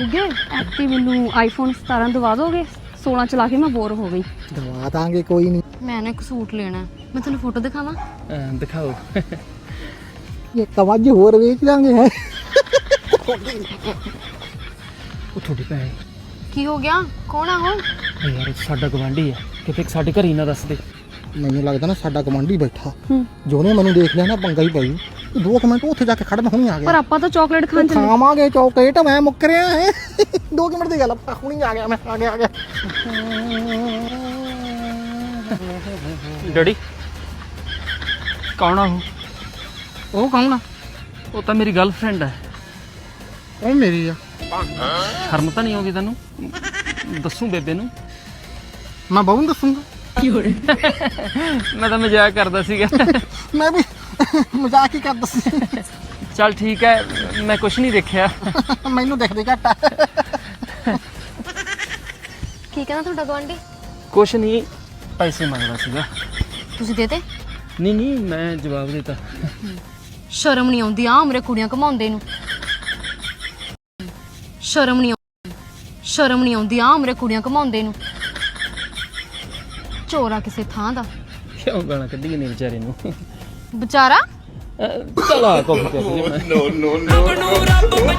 ਗੁੱਗੇ ਐਕਟੀ ਮੈਨੂੰ ਆਈਫੋਨ 17 ਦਵਾ ਦੋਗੇ? 16 ਚਲਾ ਕੇ ਮੈਂ ਬੋਰ ਹੋ ਗਈ। ਦਵਾ ਦਾਂਗੇ ਕੋਈ ਨਹੀਂ ਮੈਂ ਨਾ ਇੱਕ ਸੂਟ ਲੈਣਾ। ਮੈਂ ਤੁਹਾਨੂੰ ਫੋਟੋ ਦਿਖਾਵਾਂ? ਅਹ ਦਿਖਾਓ। ਇਹ ਕਵੱਜ ਹੋਰ ਵੇਚ ਦਾਂਗੇ ਹੈ। ਉਹ ਤੁਹਾਡੀ ਭੈਣ। ਕੀ ਹੋ ਗਿਆ? ਕੌਣ ਆ ਉਹ? ਯਾਰ ਸਾਡਾ ਗਵਾਂਢੀ ਹੈ ਕਿਤੇ ਸਾਡੇ ਘਰ ਹੀ ਨਾ ਦੱਸ ਦੇ। ਮੈਨੂੰ ਲੱਗਦਾ ਨਾ ਸਾਡਾ ਕਮਾਂਡੀ ਬੈਠਾ। ਹੂੰ। ਜੋਨੇ ਮੈਨੂੰ ਦੇਖ ਲਿਆ ਨਾ ਪੰਗਾ ਹੀ ਪਈ ਦੋ ਕੁ ਮਿੰਟ ਉੱਥੇ ਜਾ ਕੇ ਖੜਨ ਹੁਣੀ ਆ ਪਰ ਗਿਆ ਆਪਾਂ ਤਾਂ ਚਾਕਲੇਟ ਖਾਣ ਚੱਲੇ। ਖਾਵਾਂਗੇ ਚੌਕਲੇਟ ਮੈਂ ਮੁੱਕ ਰਿਹਾ ਹੈ ਦੋ ਕੁ ਮਿੰਟ ਦੀ ਗੱਲ ਆ ਹੁਣੀ ਆ ਗਿਆ ਮੈਂ ਆ ਗਿਆ ਆ ਗਿਆ। ਡੈਡੀ ਕੌਣ ਆ ਉਹ? ਉਹ ਕੌਣ ਆ? ਉਹ ਤਾਂ ਮੇਰੀ ਗਰਲਫ੍ਰੈਂਡ ਹੈ ਉਹ ਮੇਰੀ ਆ। ਸ਼ਰਮ ਤਾਂ ਨਹੀਂ ਆਉਂਦੀ ਤੈਨੂੰ? ਦੱਸੂ ਬੇਬੇ ਨੂੰ। ਮੈਂ ਬਹੁ ਨੂੰ ਦੱਸੂਗਾ। ਮੈਂ ਤਾਂ ਮਜ਼ਾਕ ਕਰਦਾ ਸੀਗਾ। ਮੈਂ ਵੀ ਮਜ਼ਾਕ ਹੀ ਕਰਦਾ ਸੀ। ਚੱਲ ਠੀਕ ਹੈ ਮੈਂ ਕੁਝ ਨਹੀਂ ਦੇਖਿਆ। ਮੈਨੂੰ ਦਿਖਦੇ ਘੱਟ ਆ। ਕੀ ਕਹਿੰਦਾ ਤੁਹਾਡਾ ਗਵਾਂਢੀ ਕੁਝ ਨਹੀਂ। ਪੈਸੇ ਮੰਗਦਾ ਸੀਗਾ। ਤੁਸੀਂ ਦੇਤੇ? ਨਹੀਂ ਨਹੀਂ ਮੈਂ ਜਵਾਬ ਦਿੱਤਾ। ਸ਼ਰਮ ਨਹੀਂ ਆਉਂਦੀ ਆ ਉਮਰੇ ਕੁੜੀਆਂ ਕਮਾਉਂਦੇ ਨੂੰ। ਸ਼ਰਮ ਨਹੀਂ ਆਉਂਦੀ ਸ਼ਰਮ ਨਹੀਂ ਆਉਂਦੀ ਆ ਉਮਰੇ ਕੁੜੀਆਂ ਕਮਾਉਂਦੇ ਨੂੰ। ਚੋਰਾ ਕਿਸੇ ਥਾਂ ਦਾ। ਕਿਉਂ ਗਾਲਾਂ ਕੱਢੀ ਨੇ ਵਿਚਾਰੇ ਨੂੰ? ਵਿਚਾਰਾ? ਚੱਲ ਕਾਫੀ ਲਈ ਮੈਂ ਰੱਬ ਨੂੰ ਨਾ ਚੋਰੇ